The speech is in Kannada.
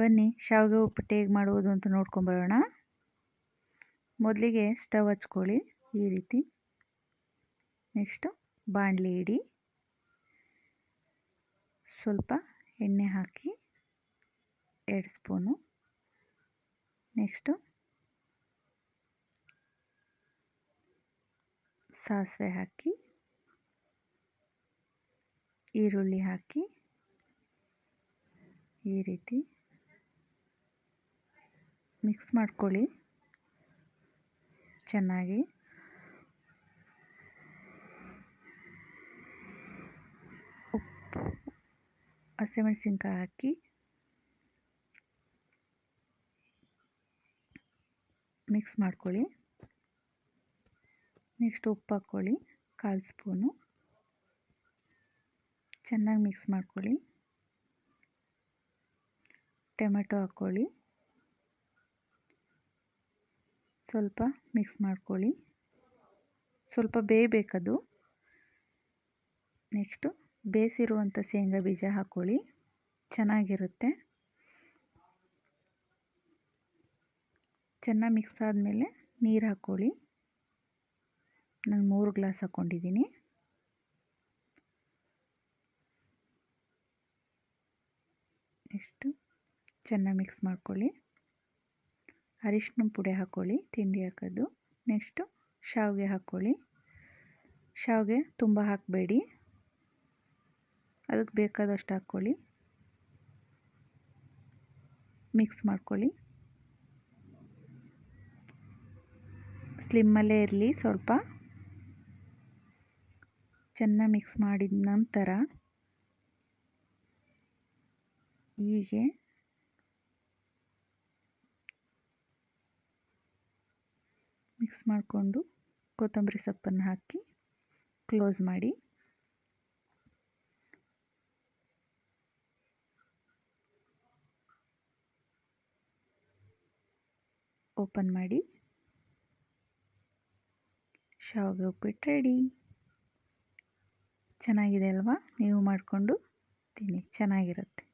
ಬನ್ನಿ, ಶಾವಿಗೆ ಉಪ್ಪಿಟ್ಟು ಹೇಗೆ ಮಾಡುವುದು ಅಂತ ನೋಡ್ಕೊಂಬರೋಣ ಮೊದಲಿಗೆ ಸ್ಟವ್ ಹಚ್ಕೊಳ್ಳಿ, ಈ ರೀತಿ. ನೆಕ್ಸ್ಟು ಬಾಣಲಿ ಇಡಿ. ಸ್ವಲ್ಪ ಎಣ್ಣೆ ಹಾಕಿ, ಎರಡು ಸ್ಪೂನು. ನೆಕ್ಸ್ಟು ಸಾಸಿವೆ ಹಾಕಿ, ಈರುಳ್ಳಿ ಹಾಕಿ, ಈ ರೀತಿ. ಮಿಕ್ಸ್ ಮಾಡ್ಕೊಳ್ಳಿ. ಚೆನ್ನಾಗಿ. ಉಪ್ಪು ಹಸಿಮೆಣಸಿನ್ಕಾಯಿ ಹಾಕಿ. ಮಿಕ್ಸ್ ಮಾಡ್ಕೊಳ್ಳಿ. ನೆಕ್ಸ್ಟ್ ಉಪ್ಪು ಹಾಕ್ಕೊಳ್ಳಿ ಕಾಲು ಸ್ಪೂನು. ಚೆನ್ನಾಗಿ ಮಿಕ್ಸ್ ಮಾಡ್ಕೊಳ್ಳಿ. ಟೊಮೆಟೊ ಹಾಕ್ಕೊಳ್ಳಿ ಸ್ವಲ್ಪ ಮಿಕ್ಸ್ ಮಾಡ್ಕೊಳ್ಳಿ. ಸ್ವಲ್ಪ ಬೇಯಬೇಕದು. ನೆಕ್ಸ್ಟು ಬೇಯಿಸಿರುವಂಥ ಶೇಂಗಾ ಬೀಜ ಹಾಕ್ಕೊಳ್ಳಿ ಚೆನ್ನಾಗಿರುತ್ತೆ. ಚೆನ್ನಾಗಿ ಮಿಕ್ಸ್ ಆದಮೇಲೆ ನೀರು ಹಾಕ್ಕೊಳ್ಳಿ ನಾನು ಮೂರು ಗ್ಲಾಸ್ ಹಾಕ್ಕೊಂಡಿದ್ದೀನಿ ನೆಕ್ಸ್ಟು ಚೆನ್ನಾಗಿ ಮಿಕ್ಸ್ ಮಾಡ್ಕೊಳ್ಳಿ. ಅರಿಶಿನ ಪುಡಿ ಹಾಕ್ಕೊಳ್ಳಿ ತಿಂಡಿ ಹಾಕೋದು. ನೆಕ್ಸ್ಟು ಶಾವಿಗೆ ಹಾಕ್ಕೊಳ್ಳಿ ಶಾವಿಗೆ ತುಂಬ ಹಾಕಬೇಡಿ. ಅದಕ್ಕೆ ಬೇಕಾದಷ್ಟು ಹಾಕ್ಕೊಳ್ಳಿ ಮಿಕ್ಸ್ ಮಾಡ್ಕೊಳ್ಳಿ. ಸ್ಲಿಮ್ಮಲ್ಲೇ ಇರಲಿ ಸ್ವಲ್ಪ. ಚೆನ್ನಾಗಿ ಮಿಕ್ಸ್ ಮಾಡಿದ ನಂತರ, ಹೀಗೆ ಮಿಕ್ಸ್ ಮಾಡಿಕೊಂಡು ಕೊತ್ತಂಬರಿ ಸೊಪ್ಪನ್ನು ಹಾಕಿ ಕ್ಲೋಸ್ ಮಾಡಿ. ಓಪನ್ ಮಾಡಿ. ಶಾವಿಗೆ ಉಪ್ಪಿಟ್ಟು ರೆಡಿ. ಚೆನ್ನಾಗಿದೆ ಅಲ್ವಾ? ನೀವು ಮಾಡಿಕೊಂಡು ತಿನ್ನಿ. ಚೆನ್ನಾಗಿರುತ್ತೆ.